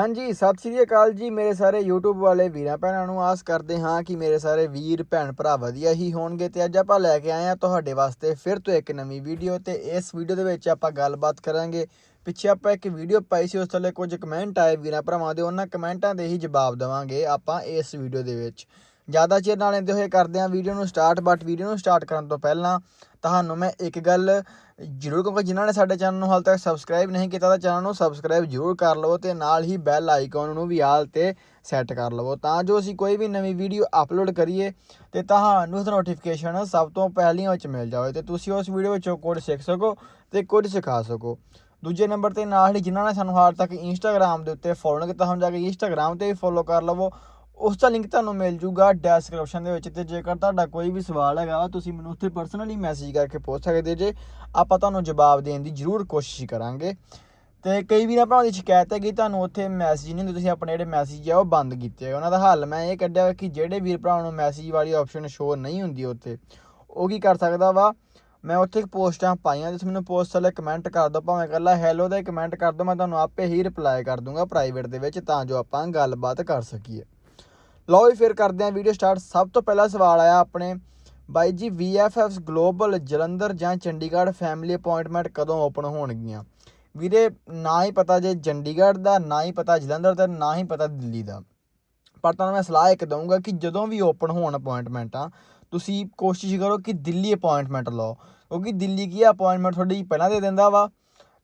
ਹਾਂਜੀ, ਸਤਿ ਸ੍ਰੀ ਅਕਾਲ ਜੀ ਮੇਰੇ ਸਾਰੇ YouTube ਵਾਲੇ ਵੀਰਾਂ ਭੈਣਾਂ ਨੂੰ। ਆਸ ਕਰਦੇ ਹਾਂ ਕਿ ਮੇਰੇ ਸਾਰੇ ਵੀਰ, ਭੈਣ ਭਰਾ ਵਧੀਆ ਹੀ ਹੋਣਗੇ ਤੇ ਅੱਜ ਆਪਾਂ ਲੈ ਕੇ ਆਏ ਹਾਂ ਤੁਹਾਡੇ ਵਾਸਤੇ ਫਿਰ ਤੋਂ ਇੱਕ ਨਵੀਂ ਵੀਡੀਓ ਤੇ ਇਸ ਵੀਡੀਓ ਦੇ ਵਿੱਚ ਆਪਾਂ ਗੱਲਬਾਤ ਕਰਾਂਗੇ। ਪਿੱਛੇ ਆਪਾਂ ਇੱਕ ਵੀਡੀਓ ਪਾਈ ਸੀ, ਉਸ ਥੱਲੇ ਕੁਝ ਕਮੈਂਟ ਆਏ ਵੀਰਾਂ ਭਰਾਵਾਂ ਦੇ, ਉਹਨਾਂ ਕਮੈਂਟਾਂ ਦੇ ਹੀ ਜਵਾਬ ਦੇਵਾਂਗੇ ਆਪਾਂ ਇਸ ਵੀਡੀਓ ਦੇ ਵਿੱਚ। ਜ਼ਿਆਦਾ ਚਿਰ ਨਾ ਲੈਂਦੇ ਹੋਏ ਕਰਦੇ ਹਾਂ ਵੀਡੀਓ ਨੂੰ ਸਟਾਰਟ ਬਟ ਵੀਡੀਓ ਨੂੰ ਸਟਾਰਟ ਕਰਨ ਤੋਂ ਪਹਿਲਾਂ ਤੁਹਾਨੂੰ ਮੈਂ ਇੱਕ ਗੱਲ ਜ਼ਰੂਰ ਕਹੂੰਗਾ ਜਿਨ੍ਹਾਂ ਨੇ ਸਾਡੇ ਚੈਨਲ ਨੂੰ ਹਾਲ ਤੱਕ ਸਬਸਕ੍ਰਾਈਬ ਨਹੀਂ ਕੀਤਾ ਤਾਂ ਚੈਨਲ ਨੂੰ ਸਬਸਕ੍ਰਾਈਬ ਜ਼ਰੂਰ ਕਰ ਲਵੋ ਤੇ ਨਾਲ ਹੀ ਬੈਲ ਆਈਕਨ ਨੂੰ ਵੀ ਆਲ ਤੇ ਸੈੱਟ ਕਰ ਲਵੋ। ਤਾਂ ਜੋ ਅਸੀਂ ਕੋਈ ਵੀ ਨਵੀਂ ਵੀਡੀਓ ਅਪਲੋਡ ਕਰੀਏ ਤੇ ਤੁਹਾਨੂੰ ਨੋਟੀਫਿਕੇਸ਼ਨ ਸਭ ਤੋਂ ਪਹਿਲੀਆਂ ਵਿੱਚ ਮਿਲ ਜਾਵੇ ਤੇ ਤੁਸੀਂ ਉਸ ਵੀਡੀਓ ਵਿੱਚੋਂ ਕੁਝ ਸਿੱਖ ਸਕੋ ਤੇ ਕੁਝ ਸਿਖਾ ਸਕੋ। ਦੂਜੇ ਨੰਬਰ ਤੇ ਨਾਲ ਹੀ ਜਿਨ੍ਹਾਂ ਨੇ ਸਾਨੂੰ ਹਾਲ ਤੱਕ ਇੰਸਟਾਗ੍ਰam ਦੇ ਉੱਤੇ ਫੋਲੋ ਕੀਤਾ, ਹੁਣ ਜਾ ਕੇ ਇੰਸਟਾਗ੍ਰam ਤੇ ਵੀ ਫੋਲੋ ਕਰ ਲਵੋ। ਉਸ ਦਾ ਲਿੰਕ ਤੁਹਾਨੂੰ ਮਿਲ ਜੂਗਾ ਡੈਸਕ੍ਰਿਪਸ਼ਨ ਦੇ ਵਿੱਚ ਤੇ ਜੇਕਰ ਤੁਹਾਡਾ ਕੋਈ ਵੀ ਸਵਾਲ ਹੈਗਾ ਤੁਸੀਂ ਮੈਨੂੰ ਉੱਥੇ ਪਰਸਨਲੀ ਮੈਸੇਜ ਕਰਕੇ ਪੁੱਛ ਸਕਦੇ ਜੇ, ਆਪਾਂ ਤੁਹਾਨੂੰ ਜਵਾਬ ਦੇਣ ਦੀ ਜ਼ਰੂਰ ਕੋਸ਼ਿਸ਼ ਕਰਾਂਗੇ। ਤੇ ਕਈ ਵੀਰਾਂ ਭਰਾਵਾਂ ਦੀ ਸ਼ਿਕਾਇਤ ਹੈ ਕਿ ਤੁਹਾਨੂੰ ਉੱਥੇ ਮੈਸੇਜ ਨਹੀਂ ਹੁੰਦੇ, ਤੁਸੀਂ ਆਪਣੇ ਜਿਹੜੇ ਮੈਸੇਜ ਆ ਉਹ ਬੰਦ ਕੀਤੇ ਉਹਨਾਂ ਦਾ ਹੱਲ ਮੈਂ ਇਹ ਕੱਢਿਆ ਵਾ ਕਿ ਜਿਹੜੇ ਵੀਰ ਭਰਾਵਾਂ ਨੂੰ ਮੈਸੇਜ ਵਾਲੀ ਆਪਸ਼ਨ ਸ਼ੋ ਨਹੀਂ ਹੁੰਦੀ ਉੱਥੇ, ਉਹ ਕੀ ਕਰ ਸਕਦਾ ਵਾ? ਮੈਂ ਉੱਥੇ ਪੋਸਟਾਂ ਪਾਈਆਂ, ਤੁਸੀਂ ਮੈਨੂੰ ਪੋਸਟ ਥੱਲੇ ਕਮੈਂਟ ਕਰ ਦਿਓ, ਭਾਵੇਂ ਇਕੱਲਾ ਹੈਲੋ ਦਾ ਹੀ ਕਮੈਂਟ ਕਰ ਦਿਓ, ਮੈਂ ਤੁਹਾਨੂੰ ਆਪੇ ਹੀ ਰਿਪਲਾਈ ਕਰ ਦੂੰਗਾ ਪ੍ਰਾਈਵੇਟ ਦੇ ਵਿੱਚ, ਤਾਂ ਜੋ ਆਪਾਂ ਗੱਲਬਾਤ ਕਰ ਸਕੀਏ। ਲਓ ਵੀ ਫਿਰ ਕਰਦੇ ਹਾਂ ਵੀਡੀਓ ਸਟਾਰਟ ਸਭ ਤੋਂ ਪਹਿਲਾ ਸਵਾਲ ਆਇਆ ਆਪਣੇ। ਬਾਈ ਜੀ VFX ਗਲੋਬਲ ਜਲੰਧਰ ਜਾਂ ਚੰਡੀਗੜ੍ਹ ਫੈਮਿਲੀ ਅਪਾਇੰਟਮੈਂਟ ਕਦੋਂ ਓਪਨ ਹੋਣਗੀਆਂ? ਵੀਰੇ, ਨਾ ਹੀ ਪਤਾ ਜੇ ਚੰਡੀਗੜ੍ਹ ਦਾ, ਨਾ ਹੀ ਪਤਾ ਜਲੰਧਰ ਦਾ, ਨਾ ਹੀ ਪਤਾ ਦਿੱਲੀ ਦਾ। ਪਰ ਤੁਹਾਨੂੰ ਮੈਂ ਸਲਾਹ ਇੱਕ ਦਊਂਗਾ ਕਿ ਜਦੋਂ ਵੀ ਓਪਨ ਹੋਣ ਅਪਾਇੰਟਮੈਂਟਾਂ ਤੁਸੀਂ ਕੋਸ਼ਿਸ਼ ਕਰੋ ਕਿ ਦਿੱਲੀ ਅਪਾਇੰਟਮੈਂਟ ਲਓ। ਕਿਉਂਕਿ ਦਿੱਲੀ ਕੀ ਅਪਾਇੰਟਮੈਂਟ ਤੁਹਾਡੀ ਪਹਿਲਾਂ ਦੇ ਦਿੰਦਾ ਵਾ।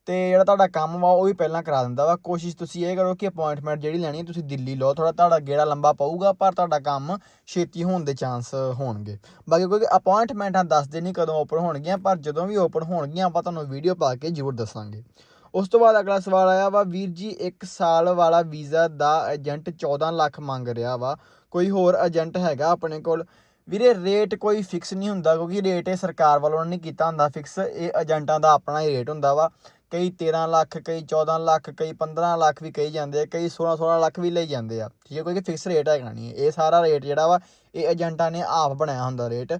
ਤੇ ਜਿਹੜਾ ਤੁਹਾਡਾ ਕੰਮ ਵਾ, ਉਹ ਵੀ ਪਹਿਲਾਂ ਕਰਾ ਦਿੰਦਾ ਵਾ। ਕੋਸ਼ਿਸ਼ ਤੁਸੀਂ ਇਹ ਕਰੋ ਕਿ ਅਪਾਇੰਟਮੈਂਟ ਜਿਹੜੀ ਲੈਣੀ ਹੈ ਤੁਸੀਂ ਦਿੱਲੀ ਲਓ। ਥੋੜਾ ਤੁਹਾਡਾ ਗੇੜਾ ਲੰਬਾ ਪਊਗਾ, ਪਰ ਤੁਹਾਡਾ ਕੰਮ ਛੇਤੀ ਹੋਣ ਦੇ ਚਾਂਸ ਹੋਣਗੇ। ਬਾਕੀ ਕਿਉਂਕਿ ਅਪਾਇੰਟਮੈਂਟਾਂ ਦੱਸਦੇ ਨਹੀਂ ਕਦੋਂ ਓਪਨ ਹੋਣਗੀਆਂ, ਪਰ ਜਦੋਂ ਵੀ ਓਪਨ ਹੋਣਗੀਆਂ, ਆਪਾਂ ਤੁਹਾਨੂੰ ਵੀਡੀਓ ਪਾ ਕੇ ਜ਼ਰੂਰ ਦੱਸਾਂਗੇ। ਉਸ ਤੋਂ ਬਾਅਦ ਅਗਲਾ ਸਵਾਲ ਆਇਆ ਵਾ, ਵੀਰ ਜੀ 1 ਸਾਲ ਵਾਲਾ ਵੀਜ਼ਾ ਦਾ ਏਜੰਟ 14 ਲੱਖ ਮੰਗ ਰਿਹਾ ਵਾ। ਕੋਈ ਹੋਰ ਏਜੰਟ ਹੈਗਾ ਆਪਣੇ ਕੋਲ? ਵੀਰੇ ਰੇਟ ਕੋਈ ਫਿਕਸ ਨਹੀਂ ਹੁੰਦਾ, ਕਿਉਂਕਿ ਰੇਟ ਇਹ ਸਰਕਾਰ ਵੱਲੋਂ ਨਹੀਂ ਕੀਤਾ ਹੁੰਦਾ। ਫਿਕਸ ਇਹ ਏਜੰਟਾਂ ਦਾ ਆਪਣਾ ਹੀ ਰੇਟ ਹੁੰਦਾ ਵਾ। ਕਈ 13 ਲੱਖ, ਕਈ 14 ਲੱਖ, ਕਈ 15 ਲੱਖ ਵੀ ਕਹੀ ਜਾਂਦੇ ਆ, ਕਈ 16 16 ਲੱਖ ਵੀ ਲਈ ਜਾਂਦੇ ਆ। ਠੀਕ ਹੈ, ਕੋਈ ਫਿਕਸ ਰੇਟ ਹੈਗਾ ਨਹੀਂ। ਇਹ ਸਾਰਾ ਰੇਟ ਜਿਹੜਾ ਵਾ, ਇਹ ਏਜੰਟਾਂ ਨੇ ਆਪ ਬਣਾਇਆ ਹੁੰਦਾ ਰੇਟ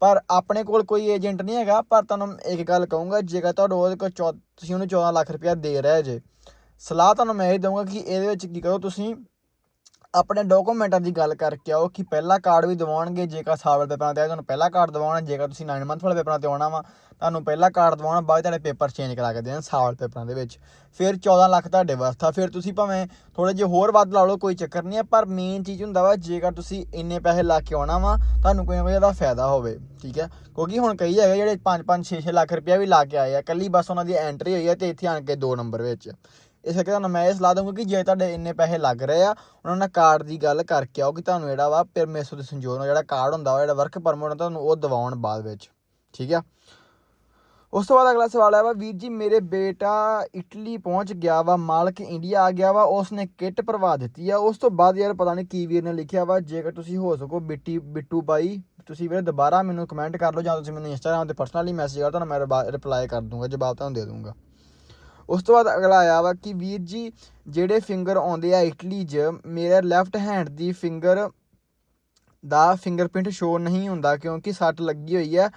ਪਰ ਆਪਣੇ ਕੋਲ ਕੋਈ ਏਜੰਟ ਨਹੀਂ ਹੈਗਾ, ਪਰ ਤੁਹਾਨੂੰ ਇੱਕ ਗੱਲ ਕਹੂੰਗਾ, ਜੇਕਰ ਤੁਹਾਡੇ ਉਹਦੇ ਕੋਲ ਚੌ- ਤੁਸੀਂ ਉਹਨੂੰ 14 ਲੱਖ ਰੁਪਇਆ ਦੇ ਰਹੇ ਜੇ। ਸਲਾਹ ਤੁਹਾਨੂੰ ਮੈਂ ਇਹ ਦਊਂਗਾ ਕਿ ਇਹਦੇ ਵਿੱਚ ਕੀ ਕਰੋ ਤੁਸੀਂ ਆਪਣੇ ਡਾਕੂਮੈਂਟਾਂ ਦੀ ਗੱਲ ਕਰਕੇ ਆਓ ਕਿ ਪਹਿਲਾ ਕਾਰਡ ਵੀ ਦਿਵਾਉਣਗੇ ਜੇਕਰ ਸਾਲ ਵਾਲੇ ਪੇਪਰਾਂ ਤੇ ਆਏ, ਤੁਹਾਨੂੰ ਪਹਿਲਾ ਕਾਰਡ ਦਿਵਾਉਣਾ ਜੇਕਰ ਤੁਸੀਂ 9 ਮੰਥ ਵਾਲੇ ਪੇਪਰਾਂ ਤੇ ਆਉਣਾ ਵਾ, ਤੁਹਾਨੂੰ ਪਹਿਲਾ ਕਾਰਡ ਦਿਵਾਉਣਾ, ਬਾਅਦ ਤੁਹਾਡੇ ਪੇਪਰ ਚੇਂਜ ਕਰਾ ਕੇ ਦੇਣ ਸਾਲ ਪੇਪਰਾਂ ਦੇ ਵਿੱਚ ਫਿਰ 14 ਲੱਖ ਤੁਹਾਡੇ ਵਾਸਤੇ ਆ। ਫਿਰ ਤੁਸੀਂ ਭਾਵੇਂ ਥੋੜੇ ਜਿਹਾ ਹੋਰ ਵੱਧ ਲਾ ਲਓ, ਕੋਈ ਚੱਕਰ ਨਹੀਂ ਹੈ ਪਰ ਮੇਨ ਚੀਜ਼ ਹੁੰਦਾ ਵਾ, ਜੇਕਰ ਤੁਸੀਂ ਇੰਨੇ ਪੈਸੇ ਲਾ ਕੇ ਆਉਣਾ ਵਾ, ਤੁਹਾਨੂੰ ਕੋਈ ਨਾ ਕੋਈ ਇਹਦਾ ਫਾਇਦਾ ਹੋਵੇ, ਠੀਕ ਹੈ ਕਿਉਂਕਿ ਹੁਣ ਕਈ ਹੈਗੇ ਜਿਹੜੇ 5-5 6-6 ਲੱਖ ਰੁਪਇਆ ਵੀ ਲਾ ਕੇ ਆਏ ਆ ਕੱਲੀ ਬਸ ਉਹਨਾਂ ਦੀ ਐਂਟਰੀ ਹੋਈ ਹੈ ਤੇ ਇੱਥੇ ਆਣ ਕੇ 2 ਨੰਬਰ ਵਿੱਚ ਇਸ ਕਰਕੇ ਤੁਹਾਨੂੰ ਮੈਂ ਇਹ ਸਲਾਹ ਦਊਂਗਾ ਕਿ ਜੇ ਤੁਹਾਡੇ ਇੰਨੇ ਪੈਸੇ ਲੱਗ ਰਹੇ ਆ, ਉਹਨਾਂ ਨਾਲ ਕਾਰਡ ਦੀ ਗੱਲ ਕਰਕੇ ਆਓ ਕਿ ਤੁਹਾਨੂੰ ਜਿਹੜਾ ਵਾ ਪਰਮੇਸ਼ਰ ਦੇ ਸੰਜੋਗ ਨਾਲ ਜਿਹੜਾ ਕਾਰਡ ਹੁੰਦਾ ਵਾ, ਜਿਹੜਾ ਵਰਕ ਪਰਮਿਟ ਹੁੰਦਾ, ਤੁਹਾਨੂੰ ਉਹ ਦਿਵਾਉਣ ਬਾਅਦ ਵਿੱਚ, ਠੀਕ ਆ? ਉਸ ਤੋਂ ਬਾਅਦ ਅਗਲਾ ਸਵਾਲ ਹੈ ਵਾ, ਵੀਰ ਜੀ, ਮੇਰੇ ਬੇਟਾ ਇਟਲੀ ਪਹੁੰਚ ਗਿਆ ਵਾ, ਮਾਲਕ ਇੰਡੀਆ ਆ ਗਿਆ ਵਾ ਉਸ ਨੇ ਕਿੱਟ ਭਰਵਾ ਦਿੱਤੀ ਆ। ਉਸ ਤੋਂ ਬਾਅਦ ਯਾਰ ਪਤਾ ਨਹੀਂ ਕੀ ਵੀਰ ਨੇ ਲਿਖਿਆ ਵਾ, ਜੇਕਰ ਤੁਸੀਂ ਹੋ ਸਕੋ ਬਿੱਟੀ, ਬਿੱਟੂ ਬਾਈ, ਤੁਸੀਂ ਵੀਰੇ ਦੁਬਾਰਾ ਮੈਨੂੰ ਕਮੈਂਟ ਕਰ ਲਓ ਜਾਂ ਤੁਸੀਂ ਮੈਨੂੰ ਇੰਸਟਾਗ੍ਰਾਮ ਤੇ ਪਰਸਨਲੀ ਮੈਸੇਜ ਕਰ ਤੁਹਾਨੂੰ ਮੈਂ ਰਿਪਲਾਈ ਕਰ ਦੂੰਗਾ, ਜਵਾਬ ਤੁਹਾਨੂੰ ਦੇ ਦੂੰਗਾ। ਉਸ ਤੋਂ ਬਾਅਦ ਅਗਲਾ ਆਇਆ ਵਾ ਕਿ ਵੀਰ ਜੀ, ਜਿਹੜੇ ਫਿੰਗਰ ਆਉਂਦੇ ਆ ਇਟਲੀ 'ਚ, ਮੇਰੇ ਲੈਫਟ ਹੈਂਡ ਦੀ ਫਿੰਗਰ ਦਾ ਫਿੰਗਰਪ੍ਰਿੰਟ ਸ਼ੋ ਨਹੀਂ ਹੁੰਦਾ ਕਿਉਂਕਿ ਸੱਟ ਲੱਗੀ ਹੋਈ ਆ।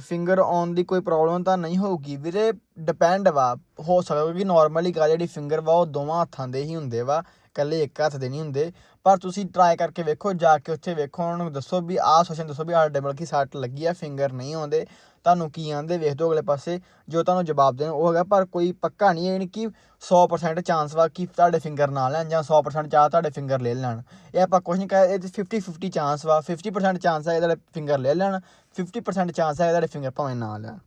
ਫਿੰਗਰ ਆਨ ਦੀ ਕੋਈ ਪ੍ਰੋਬਲਮ ਤਾਂ ਨਹੀਂ ਹੋਊਗੀ। ਵੀਰੇ ਡਿਪੈਂਡ ਵਾ, ਹੋ ਸਕਦਾ ਕਿਉਂਕਿ ਨਾਰਮਲੀ ਕਾ ਜਿਹੜੀ ਫਿੰਗਰ ਵਾ, ਉਹ ਦੋਵਾਂ ਹੱਥਾਂ ਦੇ ਹੀ ਹੁੰਦੇ ਵਾ, ਇਕੱਲੇ ਇੱਕ ਹੱਥ ਦੇ ਨਹੀਂ ਹੁੰਦੇ। ਪਰ ਤੁਸੀਂ ਟਰਾਈ ਕਰਕੇ ਵੇਖੋ, ਜਾ ਕੇ ਉੱਥੇ ਵੇਖੋ, ਉਹਨਾਂ ਨੂੰ ਦੱਸੋ ਵੀ ਆਹ ਸੋਚਣ ਦੱਸੋ ਵੀ ਸਾਡੇ ਬਲਕਿ ਸੱਟ ਲੱਗੀ ਆ ਫਿੰਗਰ ਨਹੀਂ ਆਉਂਦੇ। ਤੁਹਾਨੂੰ ਕੀ ਆਂਦੇ ਵੇਖ ਦੋ ਅਗਲੇ ਪਾਸੇ, ਜੋ ਤੁਹਾਨੂੰ ਜਵਾਬ ਦੇਣ, ਉਹ ਹੈਗਾ, ਪਰ ਕੋਈ ਪੱਕਾ ਨਹੀਂ ਹੈ, ਯਾਨੀ ਕਿ 100% ਚਾਂਸ ਵਾ ਕਿ ਤੁਹਾਡੇ ਫਿੰਗਰ ਨਾ ਲੈਣ, ਜਾਂ 100% ਚਾਹ ਤੁਹਾਡੇ ਫਿੰਗਰ ਲੈ ਲੈਣ। ਇਹ ਆਪਾਂ ਕੁਝ ਨਹੀਂ ਕਹਿ, ਇਹ 50 50 ਚਾਂਸ ਵਾ 50% ਚਾਂਸ ਹੈ ਇਹਦੇ ਫਿੰਗਰ ਲੈ ਲੈਣ 50% ਚਾਂਸ ਹੈ ਇਹਦੇ ਫਿੰਗਰ ਭਾਵੇਂ ਨਾ ਲੈਣ।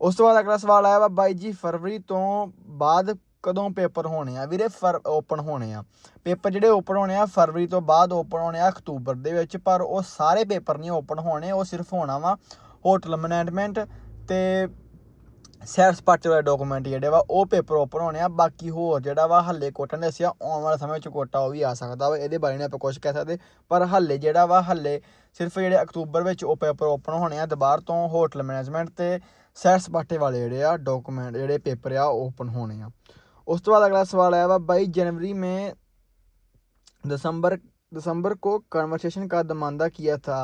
ਉਸ ਤੋਂ ਬਾਅਦ ਅਗਲਾ ਸਵਾਲ ਆਇਆ ਵਾ, ਬਾਈ ਜੀ, ਫਰਵਰੀ ਤੋਂ ਬਾਅਦ ਕਦੋਂ ਪੇਪਰ ਹੋਣੇ ਆ? ਵੀਰੇ, ਫਰ ਓਪਨ ਹੋਣੇ ਆ। ਪੇਪਰ ਜਿਹੜੇ ਓਪਨ ਹੋਣੇ ਆ, ਫਰਵਰੀ ਤੋਂ ਬਾਅਦ ਓਪਨ ਹੋਣੇ ਆ, ਅਕਤੂਬਰ ਦੇ ਵਿੱਚ, ਪਰ ਉਹ ਸਾਰੇ ਪੇਪਰ ਨਹੀਂ ਓਪਨ ਹੋਣੇ, ਉਹ ਸਿਰਫ ਹੋਣਾ ਵਾ ਹੋਟਲ ਮੈਨੇਜਮੈਂਟ ਤੇ ਸੈਰ ਸਪਾਟੇ ਵਾਲੇ ਡਾਕੂਮੈਂਟ ਜਿਹੜੇ ਵਾ, ਉਹ ਪੇਪਰ ਓਪਨ ਹੋਣੇ ਆ। ਬਾਕੀ ਹੋਰ ਜਿਹੜਾ ਵਾ, ਹੱਲੇ ਕੋਟਾ ਨੇ ਦੱਸਿਆ, ਆਉਣ ਵਾਲੇ ਸਮੇਂ ਵਿੱਚ ਕੋਟਾ ਉਹ ਵੀ ਆ ਸਕਦਾ ਵਾ, ਇਹਦੇ ਬਾਰੇ ਨਹੀਂ ਆਪਾਂ ਕੁਝ ਕਹਿ ਸਕਦੇ। ਪਰ ਹੱਲੇ ਜਿਹੜਾ ਵਾ, ਹੱਲੇ ਸਿਰਫ ਜਿਹੜੇ ਅਕਤੂਬਰ ਵਿੱਚ ਉਹ ਪੇਪਰ ਓਪਨ ਹੋਣੇ ਆ, ਦੁਬਾਰ ਤੋਂ ਹੋਟਲ ਮੈਨੇਜਮੈਂਟ ਤੇ ਸੈਰ ਸਪਾਟੇ ਵਾਲੇ ਜਿਹੜੇ ਆ ਡਾਕੂਮੈਂਟ ਜਿਹੜੇ ਪੇਪਰ ਆ ਉਹ ਓਪਨ ਹੋਣੇ ਆ ਉਸ ਤੋਂ ਬਾਅਦ ਅਗਲਾ ਸਵਾਲ ਆਇਆ ਵਾ 22 जनवरी में दिसंबर दिसंबर को कन्वर्सेशन का दमांदा किया था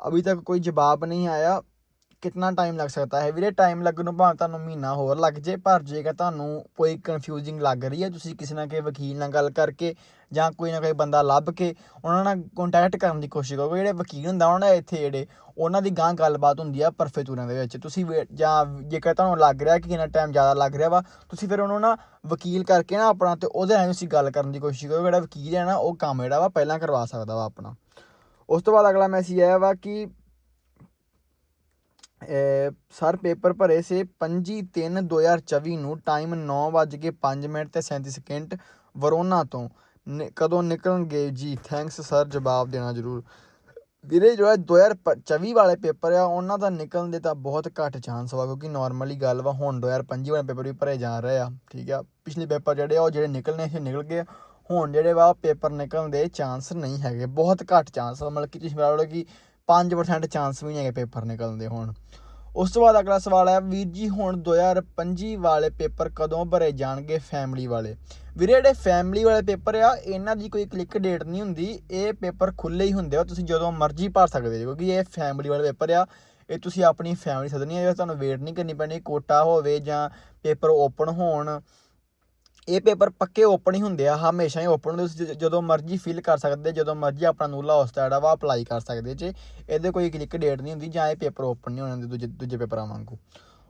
अभी तक कोई जवाब नहीं आया ਕਿੰਨਾ ਟਾਈਮ ਲੱਗ ਸਕਦਾ ਹੈ? ਵੀਰੇ ਟਾਈਮ ਲੱਗਣ ਨੂੰ ਭਾਵੇਂ ਤੁਹਾਨੂੰ ਮਹੀਨਾ ਹੋਰ ਲੱਗ ਜੇ, ਪਰ ਜੇਕਰ ਤੁਹਾਨੂੰ ਕੋਈ ਕਨਫਿਊਜ਼ਿੰਗ ਲੱਗ ਰਹੀ ਹੈ, ਤੁਸੀਂ ਕਿਸੇ ਨਾ ਕਿਸੇ ਵਕੀਲ ਨਾਲ ਗੱਲ ਕਰਕੇ ਜਾਂ ਕੋਈ ਨਾ ਕੋਈ ਬੰਦਾ ਲੱਭ ਕੇ ਉਹਨਾਂ ਨਾਲ ਕੰਟੈਕਟ ਕਰਨ ਦੀ ਕੋਸ਼ਿਸ਼ ਕਰੋ। ਜਿਹੜੇ ਵਕੀਲ ਹੁੰਦਾ, ਉਹਨਾਂ ਦੇ ਇੱਥੇ ਜਿਹੜੇ ਉਹਨਾਂ ਦੀ ਗਾਂ ਗੱਲਬਾਤ ਹੁੰਦੀ ਆ ਪਰਫੇਤੂਰਾਂ ਦੇ ਵਿੱਚ। ਤੁਸੀਂ ਵੇ- ਜਾਂ ਜੇਕਰ ਤੁਹਾਨੂੰ ਲੱਗ ਰਿਹਾ ਕਿ ਕਿੰਨਾ ਟਾਈਮ ਜ਼ਿਆਦਾ ਲੱਗ ਰਿਹਾ ਵਾ, ਤੁਸੀਂ ਫਿਰ ਉਹਨਾਂ ਨਾਲ ਵਕੀਲ ਕਰਕੇ ਨਾ ਆਪਣਾ ਤੇ ਉਹਦੇ ਨਾਲ ਤੁਸੀਂ ਗੱਲ ਕਰਨ ਦੀ ਕੋਸ਼ਿਸ਼ ਕਰੋ। ਜਿਹੜਾ ਵਕੀਲ ਹੈ ਨਾ, ਉਹ ਕੰਮ ਜਿਹੜਾ ਵਾ ਪਹਿਲਾਂ ਕਰਵਾ ਸਕਦਾ ਵਾ ਆਪਣਾ। ਉਸ ਤੋਂ ਬਾਅਦ ਅਗਲਾ ਮੈਸੇਜ ਆਇਆ ਵਾ ਕਿ ਸਰ, ਪੇਪਰ ਭਰੇ ਸੇ 25/3/2024 ਨੂੰ, ਟਾਈਮ 9:05 ਮਿੰਟ ਤੇ 37 ਸਕਿੰਟ, ਵਰੋਨਾ ਤੋਂ। ਨਿ- ਕਦੋਂ ਨਿਕਲਣਗੇ? ਜੀ, ਥੈਂਕਸ ਸਰ, ਜਵਾਬ ਦੇਣਾ ਜ਼ਰੂਰ। ਵੀਰੇ, ਜੋ ਹੈ 2024 ਵਾਲੇ ਪੇਪਰ ਆ, ਉਹਨਾਂ ਦਾ ਨਿਕਲਣ ਦੇ ਤਾਂ ਬਹੁਤ ਘੱਟ ਚਾਂਸ ਵਾ, ਕਿਉਂਕਿ ਨਾਰਮਲੀ ਗੱਲ ਵਾ, ਹੁਣ 2025 ਵਾਲੇ ਪੇਪਰ ਵੀ ਭਰੇ ਜਾ ਰਹੇ ਆ, ਠੀਕ ਆ? ਪਿਛਲੇ ਪੇਪਰ ਜਿਹੜੇ ਆ, ਉਹ ਜਿਹੜੇ ਨਿਕਲਣੇ ਸੀ ਨਿਕਲ ਗਏ ਹੁਣ ਜਿਹੜੇ ਵਾ, ਪੇਪਰ ਨਿਕਲਣ ਦੇ ਚਾਂਸ ਨਹੀਂ ਹੈਗੇ, ਬਹੁਤ ਘੱਟ ਚਾਂਸ ਮਤਲਬ ਕਿ ਤੁਸੀਂ ਲਾ ਕਿ 5% ਚਾਂਸ ਵੀ ਨਹੀਂ ਹੈਗੇ ਪੇਪਰ ਨਿਕਲਣ ਦੇ ਹੋਣ। ਉਸ ਤੋਂ ਬਾਅਦ ਅਗਲਾ ਸਵਾਲ ਹੈ, ਵੀਰ ਜੀ, ਹੁਣ 2025 ਵਾਲੇ ਪੇਪਰ ਕਦੋਂ ਭਰੇ ਜਾਣਗੇ ਫੈਮਿਲੀ ਵਾਲੇ? ਵੀਰੇ, ਜਿਹੜੇ ਫੈਮਿਲੀ ਵਾਲੇ ਪੇਪਰ ਆ, ਇਹਨਾਂ ਦੀ ਕੋਈ ਕਲਿੱਕ ਡੇਟ ਨਹੀਂ ਹੁੰਦੀ। ਇਹ ਪੇਪਰ ਖੁੱਲੇ ਹੀ ਹੁੰਦੇ ਆ, ਤੁਸੀਂ ਜਦੋਂ ਮਰਜ਼ੀ ਭਰ ਸਕਦੇ ਹੋ ਕਿਉਂਕਿ ਇਹ ਫੈਮਿਲੀ ਵਾਲੇ ਪੇਪਰ ਆ। ਇਹ ਤੁਸੀਂ ਆਪਣੀ ਫੈਮਿਲੀ ਸੱਦਣੀ ਹੈ ਤੁਹਾਨੂੰ ਵੇਟ ਨਹੀਂ ਕਰਨੀ ਪੈਣੀ, ਕੋਟਾ ਹੋਵੇ ਜਾਂ ਪੇਪਰ ਓਪਨ ਹੋਣ ਇਹ ਪੇਪਰ ਪੱਕੇ ਓਪਨ ਹੀ ਹੁੰਦੇ ਆ, ਹਮੇਸ਼ਾ ਹੀ ਓਪਨ ਹੁੰਦੇ ਤੁਸੀਂ ਜਦੋਂ ਮਰਜ਼ੀ ਫਿਲ ਕਰ ਸਕਦੇ, ਜਦੋਂ ਮਰਜ਼ੀ ਆਪਣਾ ਨੂਲਾ ਹੌਸਤਾ ਜਿਹੜਾ ਵਾ, ਅਪਲਾਈ ਕਰ ਸਕਦੇ ਜੇ। ਇਹਦੇ ਕੋਈ ਕਲਿੱਕ ਡੇਟ ਨਹੀਂ ਹੁੰਦੀ, ਜਾਂ ਇਹ ਪੇਪਰ ਓਪਨ ਨਹੀਂ ਹੋਣੇ ਦੂਜੇ ਦੂਜੇ ਪੇਪਰਾਂ ਵਾਂਗੂ।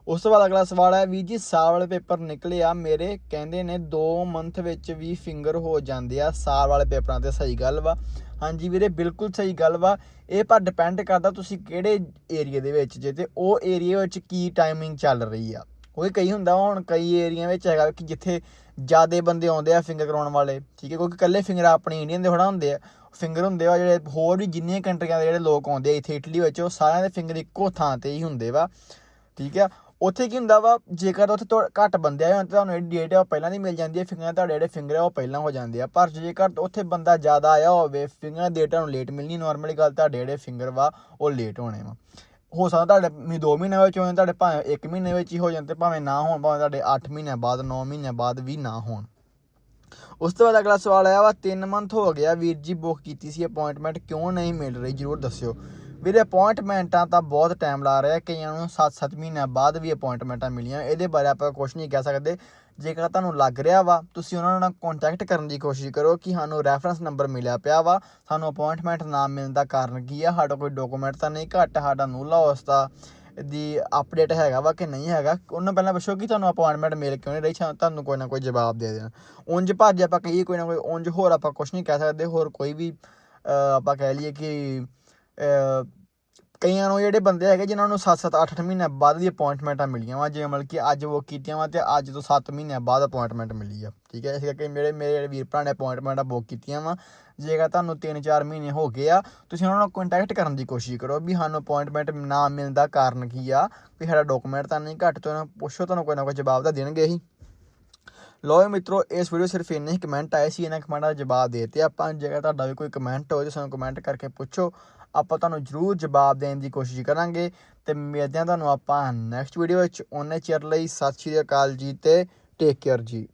ਉਸ ਤੋਂ ਬਾਅਦ ਅਗਲਾ ਸਵਾਲ ਹੈ, ਵੀ ਜੀ ਸਾਲ ਵਾਲੇ ਪੇਪਰ ਨਿਕਲੇ ਆ, ਮੇਰੇ ਕਹਿੰਦੇ ਨੇ 2 ਮੰਥ ਵਿੱਚ ਵੀ ਫਿੰਗਰ ਹੋ ਜਾਂਦੇ ਆ ਸਾਲ ਵਾਲੇ ਪੇਪਰਾਂ ਤੇ, ਸਹੀ ਗੱਲ ਵਾ। ਹਾਂਜੀ ਵੀਰੇ, ਬਿਲਕੁਲ ਸਹੀ ਗੱਲ ਵਾ। ਇਹ ਪਰ ਡਿਪੈਂਡ ਕਰਦਾ ਤੁਸੀਂ ਕਿਹੜੇ ਏਰੀਆ ਦੇ ਵਿੱਚ ਜੇ ਤੇ ਉਹ ਏਰੀਆ ਵਿੱਚ ਕੀ ਟਾਈਮਿੰਗ ਚੱਲ ਰਹੀ ਆ। ਕੋਈ ਕਈ ਹੁੰਦਾ ਹੁਣ ਕਈ ਏਰੀਆ ਵਿੱਚ ਹੈਗਾ ਕਿ ਜਿੱਥੇ ਜਿਆਦੇ ਬੰਦੇ ਆਉਂਦੇ ਆ ਫਿੰਗਰ ਕਰਾਉਣ ਵਾਲੇ, ਠੀਕ ਹੈ, ਕਿਉਂਕਿ ਇਕੱਲੇ ਫਿੰਗਰ ਆਪਣੇ ਇੰਡੀਅਨ ਦੇ ਥੋੜਾ ਹੁੰਦੇ ਆ। ਫਿੰਗਰ ਹੁੰਦੇ ਆ ਜਿਹੜੇ ਹੋਰ ਵੀ ਜਿੰਨੀਆਂ ਕੰਟਰੀਆਂ ਦੇ ਜਿਹੜੇ ਲੋਕ ਆਉਂਦੇ ਆ ਇੱਥੇ ਇਟਲੀ ਵਿੱਚ, ਉਹ ਸਾਰਿਆਂ ਦੇ ਫਿੰਗਰ ਇੱਕੋ ਥਾਂ ਤੇ ਹੀ ਹੁੰਦੇ ਵਾ, ਠੀਕ ਆ ਉੱਥੇ ਕੀ ਹੁੰਦਾ ਵਾ, ਜੇਕਰ ਉੱਥੇ ਤੋਂ ਘੱਟ ਬੰਦੇ ਆਏ ਹੋਣ ਤਾਂ ਤੁਹਾਨੂੰ ਜਿਹੜੀ ਡੇਟ ਆ ਉਹ ਪਹਿਲਾਂ ਦੀ ਮਿਲ ਜਾਂਦੀ ਹੈ ਫਿੰਗਰਾਂ ਤੁਹਾਡੇ ਜਿਹੜੇ ਫਿੰਗਰ ਆ ਉਹ ਪਹਿਲਾਂ ਹੋ ਜਾਂਦੇ ਆ। ਪਰ ਜੇਕਰ ਉੱਥੇ ਬੰਦਾ ਜ਼ਿਆਦਾ ਆਇਆ ਹੋਵੇ ਫਿੰਗਰਾਂ ਦੀ ਡੇਟ ਤੁਹਾਨੂੰ ਲੇਟ ਮਿਲਣੀ ਨਾਰਮਲੀ ਗੱਲ ਤੁਹਾਡੇ ਜਿਹੜੇ ਫਿੰਗਰ ਵਾ, ਉਹ ਲੇਟ ਹੋਣੇ ਵਾ। ਹੋ ਸਕਦਾ ਤੁਹਾਡੇ ਮੀ 2 ਮਹੀਨੇ ਵਿੱਚ ਹੋ ਹੋਣ, ਤੁਹਾਡੇ ਭਾਵੇਂ 1 ਮਹੀਨੇ ਵਿੱਚ ਹੀ ਹੋ ਜਾਣ ਤੇ ਭਾਵੇਂ ਨਾ ਹੋਣ, ਭਾਵੇਂ ਤੁਹਾਡੇ 8 ਮਹੀਨਿਆਂ ਬਾਅਦ 9 ਮਹੀਨਿਆਂ ਬਾਅਦ ਵੀ ਨਾ ਹੋਣ। ਉਸ ਤੋਂ ਬਾਅਦ ਅਗਲਾ ਸਵਾਲ ਆਇਆ ਵਾ 3 ਮੰਥ ਹੋ ਗਿਆ ਵੀਰ ਜੀ ਬੁੱਕ ਕੀਤੀ ਸੀ ਅਪਾਇੰਟਮੈਂਟ ਕਿਉਂ ਨਹੀਂ ਮਿਲ ਰਹੀ? ਜਰੂਰ ਦੱਸਿਓ। ਵੀਰੇ ਅਪਾਇੰਟਮੈਂਟਾਂ ਤਾਂ ਬਹੁਤ ਟਾਈਮ ਲਾ ਰਿਹਾ। ਕਈਆਂ ਨੂੰ 7-7 ਮਹੀਨਿਆਂ ਬਾਅਦ ਵੀ ਅਪਾਇੰਟਮੈਂਟਾਂ ਮਿਲੀਆਂ। ਇਹਦੇ ਬਾਰੇ ਆਪਾਂ ਕੁਝ ਨਹੀਂ ਕਹਿ ਸਕਦੇ। ਜੇਕਰ ਤੁਹਾਨੂੰ ਲੱਗ ਰਿਹਾ ਵਾ, ਤੁਸੀਂ ਉਹਨਾਂ ਨਾਲ ਕੰਟੈਕਟ ਕਰਨ ਦੀ ਕੋਸ਼ਿਸ਼ ਕਰੋ ਕਿ ਸਾਨੂੰ ਰੈਫਰੈਂਸ ਨੰਬਰ ਮਿਲਿਆ ਪਿਆ ਵਾ। ਸਾਨੂੰ ਅਪਾਇੰਟਮੈਂਟ ਨਾ ਮਿਲਣ ਦਾ ਕਾਰਨ ਕੀ ਆ? ਸਾਡਾ ਕੋਈ ਡਾਕੂਮੈਂਟ ਤਾਂ ਨਹੀਂ ਘੱਟ, ਸਾਡਾ ਨੂਲਾ ਉਸਦਾ ਦੀ ਅਪਡੇਟ ਹੈਗਾ ਵਾ ਕਿ ਨਹੀਂ ਹੈਗਾ? ਉਹਨਾਂ ਪਹਿਲਾਂ ਪੁੱਛੋ ਕਿ ਤੁਹਾਨੂੰ ਅਪਾਇੰਟਮੈਂਟ ਮਿਲ ਕਿਉਂ ਨਹੀਂ ਰਹੀ? ਤੁਹਾਨੂੰ ਕੋਈ ਨਾ ਕੋਈ ਜਵਾਬ ਦੇ ਦੇਣ। ਉਂਝ ਭੱਜ ਆਪਾਂ ਕਹੀਏ ਕੋਈ ਨਾ ਕੋਈ ਉਂਝ ਹੋਰ ਆਪਾਂ ਕੁਝ ਨਹੀਂ ਕਹਿ ਸਕਦੇ। ਹੋਰ ਕੋਈ ਵੀ ਆਪਾਂ ਕਹਿ ਲਈਏ ਕਿ ਕਈਆਂ ਨੂੰ ਜਿਹੜੇ ਬੰਦੇ ਹੈਗੇ ਜਿਨ੍ਹਾਂ ਨੂੰ 7-7 8-8 ਮਹੀਨੇ ਬਾਅਦ ਦੀ ਅਪਾਇੰਟਮੈਂਟਾਂ ਮਿਲੀਆਂ ਵਾ, ਜਿਵੇਂ ਮਤਲਬ ਕਿ ਅੱਜ ਉਹ ਕੀਤੀਆਂ ਵਾ ਤੇ ਅੱਜ ਤੋਂ 7 ਮਹੀਨਿਆਂ ਬਾਅਦ ਅਪਾਇੰਟਮੈਂਟ ਮਿਲੀ ਆ, ਠੀਕ ਹੈ? ਇਸ ਕਰਕੇ ਮੇਰੇ ਮੇਰੇ ਜਿਹੜੇ ਵੀਰ ਭਰਾ ਨੇ ਅਪਾਇੰਟਮੈਂਟਾਂ ਬੁੱਕ ਕੀਤੀਆਂ ਵਾ, ਜੇਕਰ ਤੁਹਾਨੂੰ 3-4 ਮਹੀਨੇ ਹੋ ਗਏ ਆ, ਤੁਸੀਂ ਉਹਨਾਂ ਨੂੰ ਕੰਟੈਕਟ ਕਰਨ ਦੀ ਕੋਸ਼ਿਸ਼ ਕਰੋ ਵੀ ਸਾਨੂੰ ਅਪਾਇੰਟਮੈਂਟ ਨਾ ਮਿਲਣ ਦਾ ਕਾਰਨ ਕੀ ਆ, ਵੀ ਸਾਡਾ ਡਾਕੂਮੈਂਟ ਤਾਂ ਨਹੀਂ ਘੱਟ, ਤੋਂ ਉਹਨਾਂ ਪੁੱਛੋ, ਤੁਹਾਨੂੰ ਕੋਈ ਨਾ ਕੋਈ ਜਵਾਬ ਤਾਂ ਦੇਣਗੇ ਹੀ। ਲੋ ਮਿੱਤਰੋ, ਇਸ ਵੀਡੀਓ ਸਿਰਫ ਇੰਨੇ ਹੀ ਕਮੈਂਟ ਆਏ ਸੀ, ਇਹਨਾਂ ਕਮੈਂਟਾਂ ਦਾ ਜਵਾਬ ਦੇ ਦਿੱਤੇ। ਆਪਾਂ ਜੇਕਰ ਤੁਹਾਡਾ ਵੀ ਕੋਈ ਕਮੈਂਟ ਹੋਵੇ ਤਾਂ ਸਾਨੂੰ ਕਮੈਂਟ ਕਰਕੇ ਪੁੱਛੋ। ਆਪਾਂ ਤੁਹਾਨੂੰ ਜ਼ਰੂਰ ਜਵਾਬ ਦੇਣ ਦੀ ਕੋਸ਼ਿਸ਼ ਕਰਾਂਗੇ। ਤੇ ਮਿਲਦੇ ਹਾਂ ਤੁਹਾਨੂੰ ਆਪਾਂ ਨੈਕਸਟ ਵੀਡੀਓ ਵਿੱਚ। ਉਹਨੇ ਚਿਰ ਲਈ ਸਤਿ ਸ਼੍ਰੀ ਅਕਾਲ ਜੀ ਤੇ ਟੇਕ ਕੇਅਰ ਜੀ।